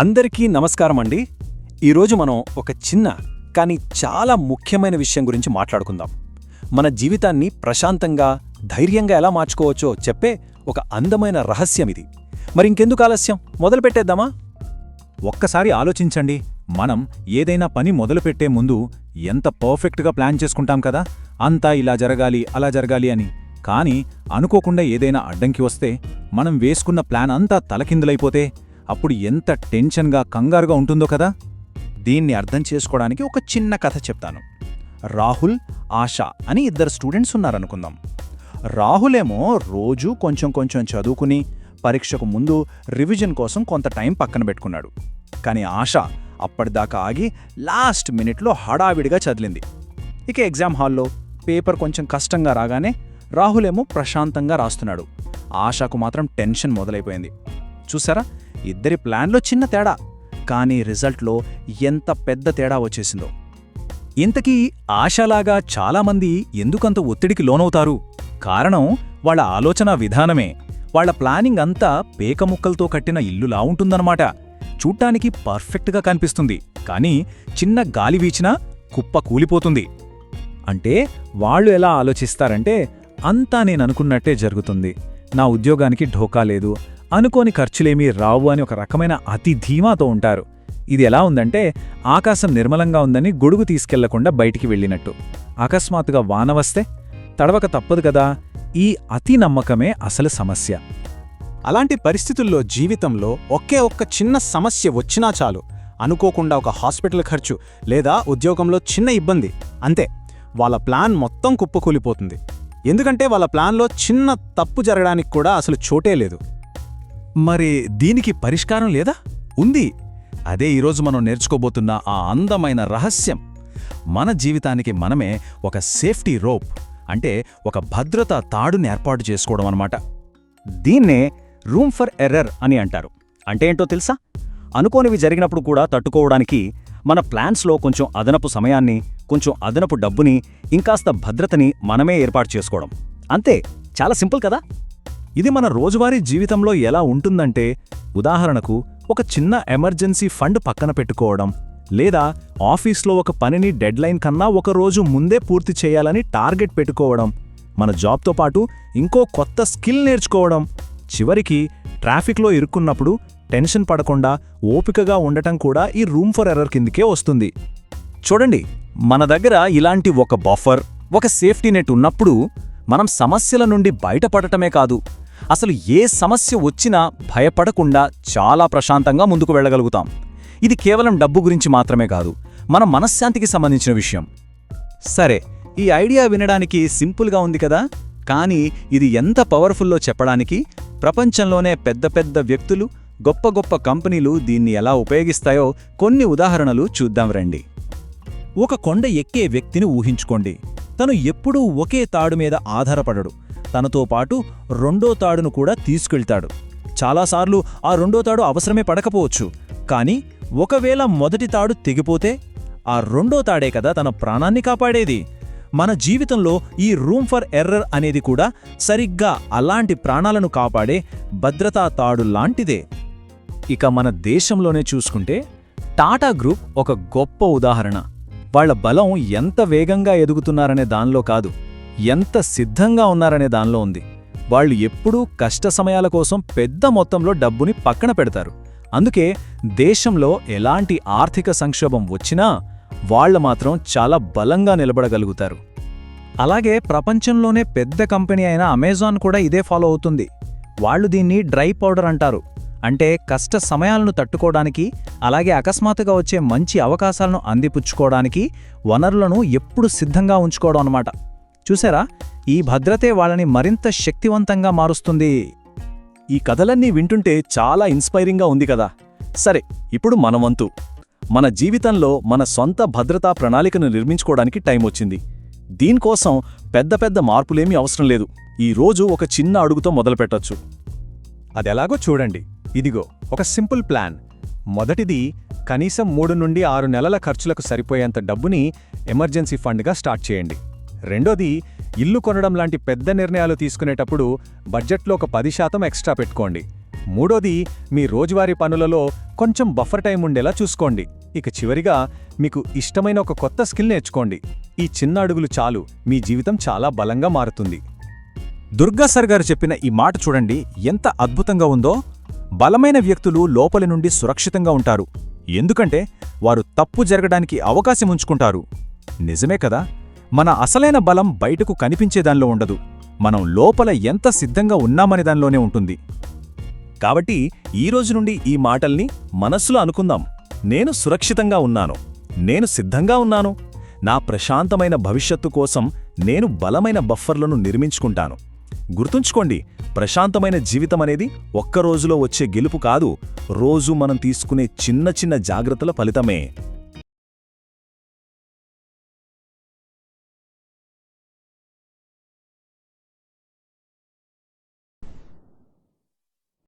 అందరికీ నమస్కారం అండి. ఈరోజు మనం ఒక చిన్న కానీ చాలా ముఖ్యమైన విషయం గురించి మాట్లాడుకుందాం. మన జీవితాన్ని ప్రశాంతంగా ధైర్యంగా ఎలా మార్చుకోవచ్చో చెప్పే ఒక అందమైన రహస్యం ఇది. మరి ఇంకెందుకు ఆలస్యం? మొదలుపెట్టేద్దామా ఒక్కసారి ఆలోచించండి. మనం ఏదైనా పని మొదలుపెట్టే ముందు ఎంత పర్ఫెక్ట్గా ప్లాన్ చేసుకుంటాం కదా? అంతా ఇలా జరగాలి అలా జరగాలి అని. కానీ అనుకోకుండా ఏదైనా అడ్డంకి వస్తే మనం వేసుకున్న ప్లాన్ అంతా తలకిందులైపోతే అప్పుడు ఎంత టెన్షన్గా కంగారుగా ఉంటుందో కదా? దీన్ని అర్థం చేసుకోవడానికి ఒక చిన్న కథ చెప్తాను. రాహుల్ ఆశ అని ఇద్దరు స్టూడెంట్స్ ఉన్నారనుకుందాం. రాహులేమో రోజు రోజూ కొంచెం కొంచెం చదువుకుని పరీక్షకు ముందు రివిజన్ కోసం కొంత టైం పక్కన పెట్టుకున్నాడు. కానీ ఆశ అప్పటిదాకా ఆగి లాస్ట్ మినిట్లో హడావిడిగా చదివింది ఇక ఎగ్జామ్ హాల్లో పేపర్ కొంచెం కష్టంగా రాగానే రాహులేమో ప్రశాంతంగా రాస్తున్నాడు. ఆశకు మాత్రం టెన్షన్ మొదలైపోయింది. చూసారా? ఇద్దరి ప్లాన్లో చిన్న తేడా కానీ రిజల్ట్లో ఎంత పెద్ద తేడా వచ్చేసిందో. ఇంతకీ ఆశలాగా చాలామంది ఎందుకంత ఒత్తిడికి లోనవుతారు? కారణం వాళ్ళ ఆలోచన విధానమే. వాళ్ళ ప్లానింగ్ అంతా పేకముక్కలతో కట్టిన ఇల్లులా ఉంటుందన్నమాట. చూడ్డానికి పర్ఫెక్ట్గా కనిపిస్తుంది కానీ చిన్న గాలి వీచినా కుప్ప కూలిపోతుంది. అంటే వాళ్ళు ఎలా ఆలోచిస్తారంటే అంతా నేననుకున్నట్టే జరుగుతుంది. నా ఉద్యోగానికి ఢోకా లేదు అనుకోని ఖర్చులేమీ రావు అని ఒక రకమైన అతి ధీమాతో ఉంటారు. ఇది ఎలా ఉందంటే ఆకాశం నిర్మలంగా ఉందని గొడుగు తీసుకెళ్ళకుండా బయటికి వెళ్ళినట్టు. అకస్మాత్తుగా వాన వస్తే తడవక తప్పదు కదా ఈ అతి నమ్మకమే అసలు సమస్య. అలాంటి పరిస్థితుల్లో జీవితంలో ఒకే ఒక్క చిన్న సమస్య వచ్చినా చాలు. అనుకోకుండా ఒక హాస్పిటల్ ఖర్చు లేదా ఉద్యోగంలో చిన్న ఇబ్బంది. అంతే వాళ్ళ ప్లాన్ మొత్తం కుప్పకూలిపోతుంది. ఎందుకంటే వాళ్ళ ప్లాన్లో చిన్న తప్పు జరగడానికి కూడా అసలు చోటే లేదు. మరి దీనికి పరిష్కారం లేదా? ఉంది. అదే ఈరోజు మనం నేర్చుకోబోతున్న ఆ అందమైన రహస్యం. మన జీవితానికి మనమే ఒక సేఫ్టీ రోప్ అంటే ఒక భద్రతా తాడుని ఏర్పాటు చేసుకోవడం అనమాట దీన్నే రూమ్ ఫర్ ఎర్రర్ అని అంటారు. అంటే ఏంటో తెలుసా? అనుకోనివి జరిగినప్పుడు కూడా తట్టుకోవడానికి మన ప్లాన్స్లో కొంచెం అదనపు సమయాన్ని కొంచెం అదనపు డబ్బుని ఇంకాస్త భద్రతని మనమే ఏర్పాటు చేసుకోవడం. అంతే. చాలా సింపుల్ కదా? ఇది మన రోజువారీ జీవితంలో ఎలా ఉంటుందంటే ఉదాహరణకు ఒక చిన్న ఎమర్జెన్సీ ఫండ్ పక్కన పెట్టుకోవడం లేదా ఆఫీస్లో ఒక పనిని డెడ్లైన్ కన్నా ఒక రోజు ముందే పూర్తి చేయాలని టార్గెట్ పెట్టుకోవడం మన జాబ్తో పాటు ఇంకో కొత్త స్కిల్ నేర్చుకోవడం. చివరికి ట్రాఫిక్లో ఇరుక్కున్నప్పుడు టెన్షన్ పడకుండా ఓపికగా ఉండటం కూడా ఈ రూమ్ ఫర్ ఎర్రర్ కిందికే వస్తుంది. చూడండి మన దగ్గర ఇలాంటి ఒక బఫర్ ఒక సేఫ్టీ నెట్ ఉన్నప్పుడు మనం సమస్యల నుండి బయటపడటమే కాదు అసలు ఏ సమస్య వచ్చినా భయపడకుండా చాలా ప్రశాంతంగా ముందుకు వెళ్ళగలుగుతాం. ఇది కేవలం డబ్బు గురించి మాత్రమే కాదు మన మనశ్శాంతికి సంబంధించిన విషయం. సరే ఈ ఐడియా వినడానికి సింపుల్గా ఉంది కదా? కానీ ఇది ఎంత పవర్ఫుల్లో చెప్పడానికి? ప్రపంచంలోనే పెద్ద పెద్ద వ్యక్తులు గొప్ప గొప్ప కంపెనీలు దీన్ని ఎలా ఉపయోగిస్తాయో కొన్ని ఉదాహరణలు చూద్దాం రండి. ఒక కొండ ఎక్కే వ్యక్తిని ఊహించుకోండి. తను ఎప్పుడూ ఒకే తాడు మీద ఆధారపడడు. తనతో పాటు రెండో తాడును కూడా తీసుకెళ్తాడు. చాలాసార్లు ఆ రెండో తాడు అవసరమే పడకపోవచ్చు. కానీ ఒకవేళ మొదటి తాడు తెగిపోతే ఆ రెండో తాడే కదా తన ప్రాణాన్ని కాపాడేది. మన జీవితంలో ఈ రూమ్ ఫర్ ఎర్రర్ అనేది కూడా సరిగ్గా అలాంటి ప్రాణాలను కాపాడే భద్రతా తాడు లాంటిదే. ఇక మన దేశంలోనే చూసుకుంటే టాటా గ్రూప్ ఒక గొప్ప ఉదాహరణ. వాళ్ళ బలం ఎంత వేగంగా ఎదుగుతున్నారనే దానిలో కాదు. ఎంత సిద్ధంగా ఉన్నారనే దానిలో ఉంది. వాళ్ళు ఎప్పుడూ కష్ట సమయాల కోసం పెద్ద మొత్తంలో డబ్బుని పక్కన పెడతారు. అందుకే దేశంలో ఎలాంటి ఆర్థిక సంక్షోభం వచ్చినా వాళ్ళ మాత్రం చాలా బలంగా నిలబడగలుగుతారు. అలాగే ప్రపంచంలోనే పెద్ద కంపెనీ అయిన అమెజాన్ కూడా ఇదే ఫాలో అవుతుంది. వాళ్ళు దీన్ని డ్రై పౌడర్ అంటారు. అంటే కష్ట సమయాలను తట్టుకోవడానికి అలాగే అకస్మాత్తుగా వచ్చే మంచి అవకాశాలను అందిపుచ్చుకోవడానికి వనరులను ఎప్పుడు సిద్ధంగా ఉంచుకోవడం అన్నమాట. చూసారా? ఈ భద్రతే వాళ్ళని మరింత శక్తివంతంగా మారుస్తుంది. ఈ కథలన్నీ వింటుంటే చాలా ఇన్స్పైరింగ్గా ఉంది కదా. సరే ఇప్పుడు మన వంతు. మన జీవితంలో మన సొంత భద్రతా ప్రణాళికను నిర్మించుకోవడానికి టైం వచ్చింది. దీనికోసం పెద్ద పెద్ద మార్పులేమీ అవసరం లేదు. ఈ రోజు ఒక చిన్న అడుగుతో మొదలుపెట్టొచ్చు. అదెలాగో చూడండి. ఇదిగో ఒక సింపుల్ ప్లాన్. మొదటిది కనీసం మూడు నుండి ఆరు నెలల ఖర్చులకు సరిపోయేంత డబ్బుని ఎమర్జెన్సీ ఫండ్గా స్టార్ట్ చేయండి. రెండోది ఇల్లు కొనడం లాంటి పెద్ద నిర్ణయాలు తీసుకునేటప్పుడు బడ్జెట్లో ఒక పది శాతం ఎక్స్ట్రా పెట్టుకోండి. మూడోది మీ రోజువారీ పనులలో కొంచెం బఫర్ టైం ఉండేలా చూసుకోండి. ఇక చివరిగా మీకు ఇష్టమైన ఒక కొత్త స్కిల్ నేర్చుకోండి. ఈ చిన్న అడుగులు చాలు మీ జీవితం చాలా బలంగా మారుతుంది. దుర్గా సర్ గారు చెప్పిన ఈ మాట చూడండి ఎంత అద్భుతంగా ఉందో. బలమైన వ్యక్తులు లోపలి నుండి సురక్షితంగా ఉంటారు. ఎందుకంటే వారు తప్పు జరగడానికి అవకాశం ఉంచుకుంటారు. నిజమే కదా? మన అసలైన బలం బయటకు కనిపించేదానిలో ఉండదు. మనం లోపల ఎంత సిద్ధంగా ఉన్నామనే దానిలోనే ఉంటుంది. కాబట్టి ఈ రోజు నుండి ఈ మాటల్ని మనస్సులో అనుకుందాం. నేను సురక్షితంగా ఉన్నాను. నేను సిద్ధంగా ఉన్నాను. నా ప్రశాంతమైన భవిష్యత్తు కోసం నేను బలమైన బఫర్లను నిర్మించుకుంటాను. గుర్తుంచుకోండి ప్రశాంతమైన జీవితం అనేది ఒక్క రోజులో వచ్చే గెలుపు కాదు రోజు మనం తీసుకునే చిన్న చిన్న జాగ్రత్తల ఫలితమే.